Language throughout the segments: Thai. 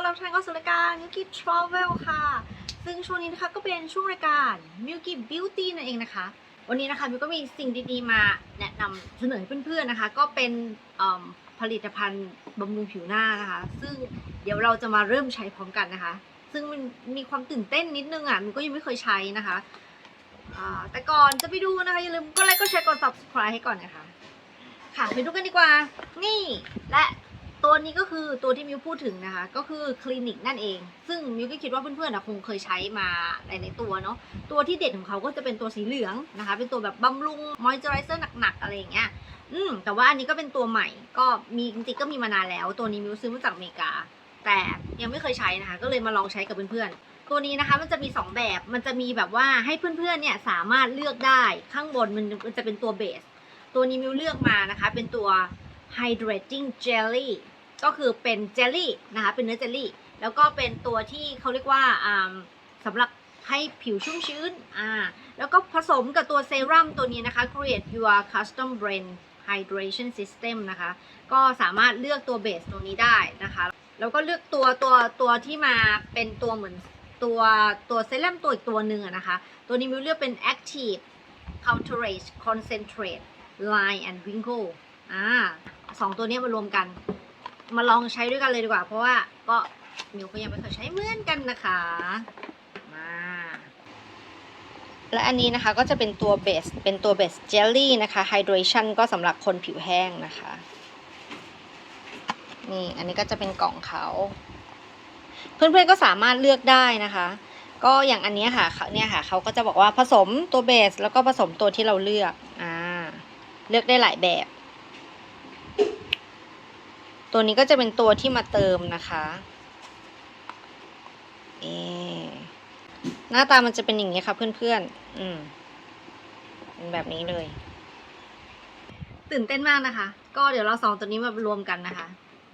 อนรับท่านเข้าสู่รายการ Milky Travel ค่ะ ซึ่งช่วงนี้นะคะก็เป็นช่วงรายการ Milky Beauty นั่นเองนะคะ วันนี้นะคะมิวก็มีสิ่งดีๆมาแนะนำเสนอให้เพื่อนๆนะคะ ก็เป็นผลิตภัณฑ์บำรุงผิวหน้านะคะ ซึ่งเดี๋ยวเราจะมาเริ่มใช้พร้อมกันนะคะ ซึ่งมันมีความตื่นเต้นนิดนึงอะมิวก็ยังไม่เคยใช้นะคะแต่ก่อนจะไปดูนะคะอย่าลืมก็ไลค์ก็แชร์กด subscribe ให้ก่อนนะคะ ค่ะไปดูกันดีกว่า นี่และ ตัวนี้ก็คือตัวที่มิวพูดถึงนะคะ ก็คือคลินิกนั่นเอง ซึ่งมิวก็คิดว่าเพื่อนๆนะคงเคยใช้มาในตัวเนาะตัวที่เด็ดของเขาก็จะเป็นตัวสีเหลืองนะคะ เป็นตัวแบบบำรุงมอยเจอไรเซอร์หนักๆอะไรอย่างเงี้ยอืมแต่ว่าอันนี้ก็เป็นตัวใหม่ก็มีจริงๆก็มีมานานแล้ว ตัวนี้มิวซื้อมาจากอเมริกา แต่ยังไม่เคยใช้นะคะ ก็เลยมาลองใช้กับเพื่อนๆตัวนี้นะคะมันจะมี 2 แบบ มันจะมีแบบว่าให้เพื่อนๆเนี่ยสามารถเลือกได้ข้างบนมันจะเป็นตัวเบสตัวนี้มิวเลือกมานะคะ เป็นตัว hydrating jelly ก็คือเป็นเจลลี่นะคะเป็นเนื้อเจลลี่ แล้วก็เป็นตัวที่เขาเรียกว่าอ่าสำหรับให้ผิวชุ่มชื้นอ่าแล้วก็ผสมกับตัวเซรั่มตัวนี้นะคะ create your custom brand hydration system นะคะ ก็สามารถเลือกตัวเบสตัวนี้ได้นะคะ แล้วก็เลือกตัวตัวตัวที่มาเป็นตัวเหมือนตัวตัวเซรั่มตัวอีกตัวหนึ่งนะคะ ตัวนี้มิวเลือกเป็น active counterage concentrate line and wrinkle อ่าสองตัวนี้มารวมกัน มาลองใช้ด้วยกันเลยดีกว่า เพราะว่าก็มิวก็ยังไม่เคยใช้เหมือนกันนะคะมาและอันนี้นะคะก็จะเป็นตัวเบสเป็นตัวเบสเจลลี่นะคะ hydration ก็สำหรับคนผิวแห้งนะคะนี่อันนี้ก็จะเป็นกล่องเขา เพื่อนๆก็สามารถเลือกได้นะคะ ก็อย่างอันนี้ค่ะเขาเนี่ยค่ะเขาก็จะบอกว่าผสมตัวเบสแล้วก็ผสมตัวที่เราเลือกอ่าเลือกได้หลายแบบ ตัวนี้ก็จะเป็นตัวที่มาเติมนะคะเอหน้าตามันจะเป็นอย่างนี้ค่ะเพื่อนๆ อืมเป็นแบบนี้เลย ตื่นเต้นมากนะคะ ก็เดี๋ยวเราสองตัวนี้มารวมกันนะคะ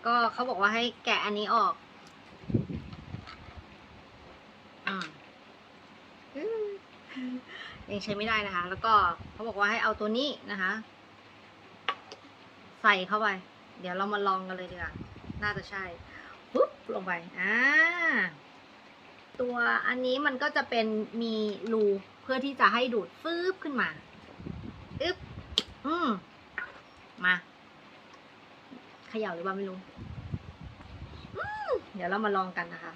ก็เขาบอกว่าให้แกะอันนี้ออกอืมอืมยังใช้ไม่ได้นะคะ แล้วก็เขาบอกว่าให้เอาตัวนี้นะคะ ใส่เข้าไป เดี๋ยวเรามาลองกันเลยดีกว่า น่าจะใช่ปุ๊บลงไป อ่า ตัวอันนี้มันก็จะเป็นมีรูเพื่อที่จะให้ดูดฟืบขึ้นมาอึ๊บ อืม มาเขย่าหรือว่าไม่รู้เดี๋ยวเรามาลองกันนะคะ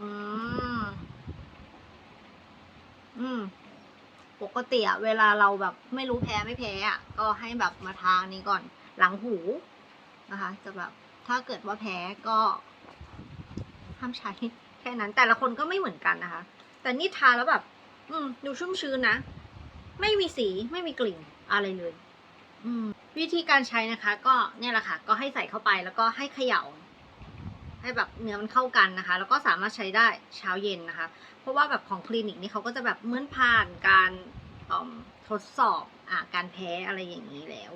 อืม อืม ป กติอะเวลาเราแบบไม่รู้แพ้ไม่แพ้อะก็ให้แบบมาทางนี้ก่อนหลังหูนะคะ จะแบบถ้าเกิดว่าแพ้ก็ห้ามใช้แค่นั้น แต่ละคนก็ไม่เหมือนกันนะคะ แต่นี่ทาแล้วแบบ อืม ดูชุ่มชื้นนะ ไม่มีสีไม่มีกลิ่นอะไรเลย อืม วิธีการใช้นะคะ ก็เนี่ยแหละค่ะ ก็ให้ใส่เข้าไปแล้วก็ให้เขย่า ให้แบบเนื้อมันเข้ากันนะคะ แล้วก็สามารถใช้ได้เช้าเย็นนะคะ เพราะว่าแบบของคลินิกนี่เขาก็จะแบบเหมือนผ่านการ ทดสอบอการแพ้อะไรอย่างนี้แล้ว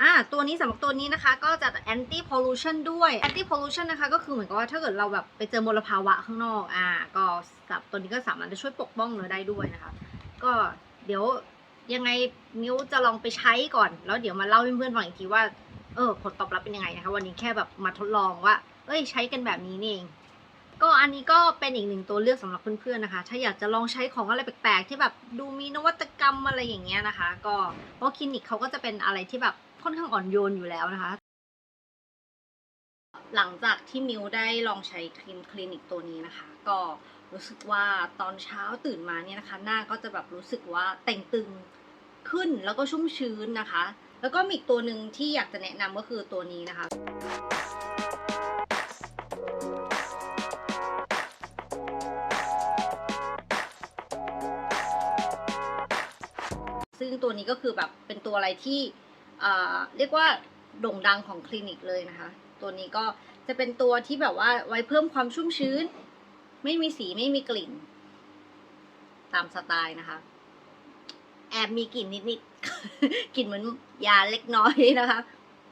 อ่าตัวนี้สำหรับตัวนี้นะคะก็จะ anti pollution ด้วย anti pollution นะคะก็คือเหมือนกับว่าถ้าเกิดเราแบบไปเจอมลภาวะข้างนอกอ่าก็กับตัวนี้ก็สามารถจะช่วยปกป้องเนื้อได้ด้วยนะคะ ก็เดี๋ยวยังไงมิ้วจะลองไปใช้ก่อน แล้วเดี๋ยวมาเล่าให้เพื่อนๆฟังอีกทีว่าเออผลตอบรับเป็นยังไงนะคะ วันนี้แค่แบบมาทดลองว่า เอ้ยใช้กันแบบนี้นี่เอง ก็อันนี้ก็เป็นอีกหนึ่งตัวเลือกสำหรับเพื่อนๆนะคะ ถ้าอยากจะลองใช้ของอะไรแปลกๆ ที่แบบดูมีนวัตกรรมอะไรอย่างเงี้ยนะคะ ก็เพราะคลินิกเขาก็จะเป็นอะไรที่แบบค่อนข้างอ่อนโยนอยู่แล้วนะคะ หลังจากที่มิวได้ลองใช้ครีมคลินิกตัวนี้นะคะ ก็รู้สึกว่าตอนเช้าตื่นมาเนี่ยนะคะ หน้าก็จะแบบรู้สึกว่าเต่งตึงขึ้นแล้วก็ชุ่มชื้นนะคะ แล้วก็มีอีกตัวหนึ่งที่อยากจะแนะนำก็คือตัวนี้นะคะ งตัวนี้ก็คือแบบเป็นตัวอะไรที่เอ่อเรียกว่าโด่งดังของคลินิกเลยนะคะ ตัวนี้ก็จะเป็นตัวที่แบบว่าไว้เพิ่มความชุ่มชื้น ไม่มีสีไม่มีกลิ่น ตามสไตล์นะคะ แอบมีกลิ่นนิดๆกลิ่นเหมือนยาเล็กน้อยนะคะ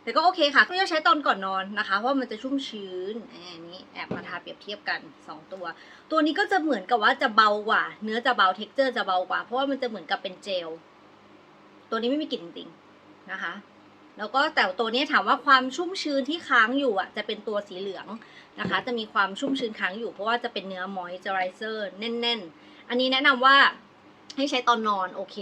แต่ก็โอเคค่ะก็จะใช้ตอนก่อนนอนนะคะเพราะมันจะชุ่มชื้นอันนี้แอบมาทาเปรียบเทียบกัน 2 ตัว ตัวนี้ก็จะเหมือนกับว่าจะเบากว่า เนื้อจะเบาเท็กเจอร์จะเบากว่า เพราะว่ามันจะเหมือนกับเป็นเจล ตัวนี้ไม่มีกลิ่นจริงๆนะคะ แล้วก็แต่ตัวนี้ถามว่าความชุ่มชื้นที่ค้างอยู่อะจะเป็นตัวสีเหลืองนะคะ จะมีความชุ่มชื้นค้างอยู่เพราะว่าจะเป็นเนื้อมอยเจอไรเซอร์แน่น ๆ อันนี้แนะนำว่าให้ใช้ตอนนอนโอเค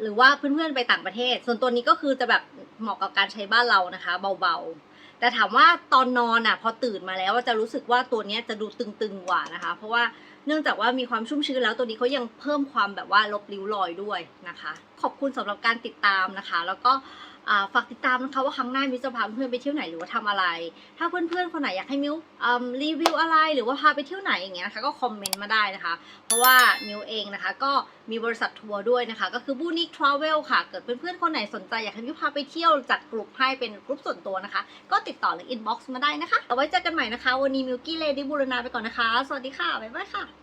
หรือว่าเพื่อนๆไปต่างประเทศ ส่วนตัวนี้ก็คือจะแบบเหมาะกับการใช้บ้านเรานะคะ เบาๆ แต่ถามว่าตอนนอนอะ พอตื่นมาแล้วจะรู้สึกว่าตัวนี้จะดูตึงๆกว่านะคะ เพราะว่า เนื่องจากว่ามีความชุ่มชื้นแล้วตัวนี้เขายังเพิ่มความแบบว่าลบริ้วรอยด้วยนะคะ ขอบคุณสำหรับการติดตามนะคะ แล้วก็ฝากติดตามนะคะว่าครั้งหน้ามิวจะพาเพื่อนไปเที่ยวไหนหรือว่าทำอะไร ถ้าเพื่อนๆคนไหนอยากให้มิวรีวิวอะไรหรือว่าพาไปเที่ยวไหนอย่างเงี้ยนะคะก็คอมเมนต์มาได้นะคะ เพราะว่ามิวเองนะคะก็มีบริษัททัวร์ด้วยนะคะ ก็คือบูนิกทราเวลค่ะ เกิดเพื่อนๆคนไหนสนใจอยากให้มิวพาไปเที่ยวจัดกลุ่มให้เป็นกลุ่มส่วนตัวนะคะ ก็ติดต่อหรืออินบ็อกซ์มาได้นะคะเอาไว้เจอกันใหม่นะคะ วันนี้มิวกี้เลดี้บูรณาไปก่อนนะคะ สวัสดีค่ะบ๊ายบายค่ะ